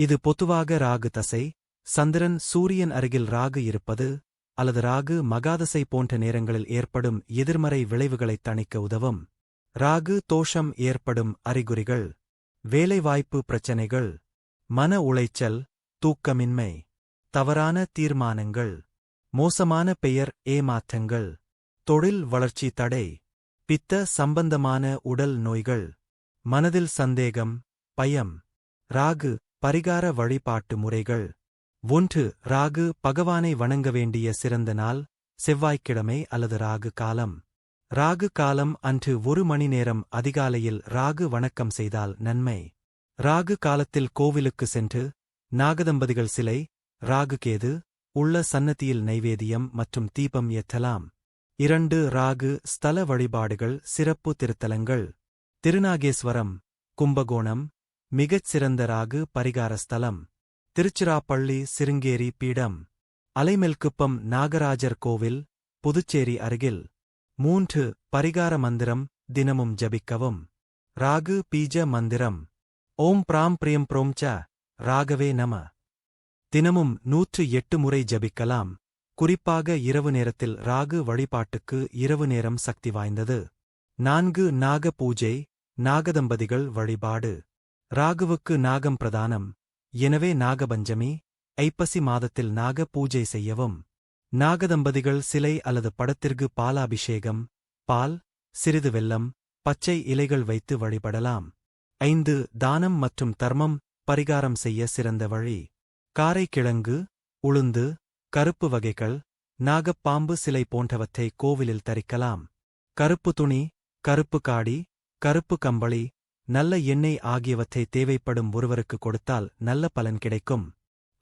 இது பொதுவாக ராகு தசை சந்திரன் சூரியன் அருகில் ராகு இருப்பது அல்லது ராகு மகாதசை போன்ற நேரங்களில் ஏற்படும் எதிர்மறை விளைவுகளைத் தணிக்க உதவும். ராகு தோஷம் ஏற்படும் அறிகுறிகள் வேலைவாய்ப்பு பிரச்சனைகள் மன உளைச்சல் தூக்கமின்மை தவறான தீர்மானங்கள் மோசமான பெயர் ஏமாற்றங்கள் தொழில் வளர்ச்சி தடை பித்த சம்பந்தமான உடல் நோய்கள் மனதில் சந்தேகம் பயம் ராகு பரிகார வழிபாட்டு முறைகள். ஒன்று ராகு பகவானை வணங்க வேண்டிய சிறந்த நாள் செவ்வாய்க்கிழமை அல்லது ராகு காலம். ராகு காலம் அன்று ஒரு மணி நேரம் அதிகாலையில் ராகு வணக்கம் செய்தால் நன்மை. ராகு காலத்தில் கோவிலுக்கு சென்று நாகதம்பதிகள் சிலை ராகு கேது உள்ள சன்னதியில் நைவேதியம் மற்றும் தீபம் ஏற்றலாம். இரண்டு ராகு ஸ்தல வழிபாடுகள் சிறப்பு திருத்தலங்கள். திருநாகேஸ்வரம் கும்பகோணம் மிகச் சிறந்த ராகு பரிகார ஸ்தலம் திருச்சிராப்பள்ளி சிருங்கேரி பீடம். அலைமெல்குப்பம் நாகராஜர் கோவில் புதுச்சேரி அருகில். மூன்று பரிகார மந்திரம் தினமும் ஜபிக்கவும். ராகு பீஜ மந்திரம். ஓம் பிராம் பிரியம் புரோம் ராகவே நம. தினமும் நூற்று எட்டு முறை ஜபிக்கலாம். குறிப்பாக இரவு நேரத்தில் ராகு வழிபாட்டுக்கு இரவு நேரம் சக்தி வாய்ந்தது. நான்கு நாக பூஜை நாகதம்பதிகள் வழிபாடு. ராகுவுக்கு நாகம் பிரதானம். எனவே நாகபஞ்சமி ஐப்பசி மாதத்தில் நாக பூஜை செய்யவும். நாகதம்பதிகள் சிலை அல்லது படத்திற்கு பாலாபிஷேகம் பால் சிறிது வெல்லம் பச்சை இலைகள் வைத்து வழிபடலாம். ஐந்து தானம் மற்றும் தர்மம் பரிகாரம் செய்ய சிறந்த வழி. காரைக்கிழங்கு உளுந்து கருப்பு வகைகள் நாகப்பாம்பு சிலை போன்றவற்றை கோவிலில் தரிக்கலாம். கருப்பு துணி கருப்பு காடி கருப்பு கம்பளி நல்ல எண்ணெய் ஆகியவற்றை தேவைப்படும் ஒருவருக்கு கொடுத்தால் நல்ல பலன் கிடைக்கும்.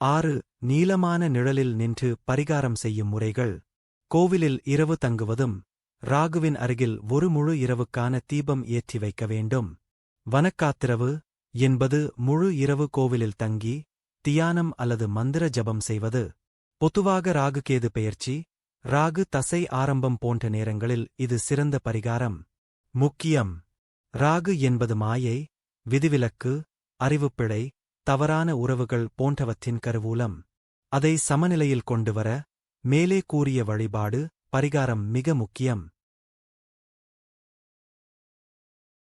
ஆறு நீளமான நிழலில் நின்று பரிகாரம் செய்யும் முறைகள். கோவிலில் இரவு தங்குவதும் ராகுவின் அருகில் ஒரு முழு இரவுக்கான தீபம் ஏற்றி வைக்க வேண்டும். வனக்காத்திரவு என்பது முழு இரவு கோவிலில் தங்கி தியானம் அல்லது மந்திர ஜபம் செய்வது. பொதுவாக ராகுகேது பெயர்ச்சி ராகு தசை ஆரம்பம் போன்ற நேரங்களில் இது சிறந்த பரிகாரம். முக்கியம் ராகு என்பது மாயை விதிவிலக்கு அறிவுப்பிழை தவறான உறவுகள் போன்றவற்றின் கருவூலம். அதை சமநிலையில் கொண்டுவர மேலே கூறிய வழிபாடு பரிகாரம் மிக முக்கியம்.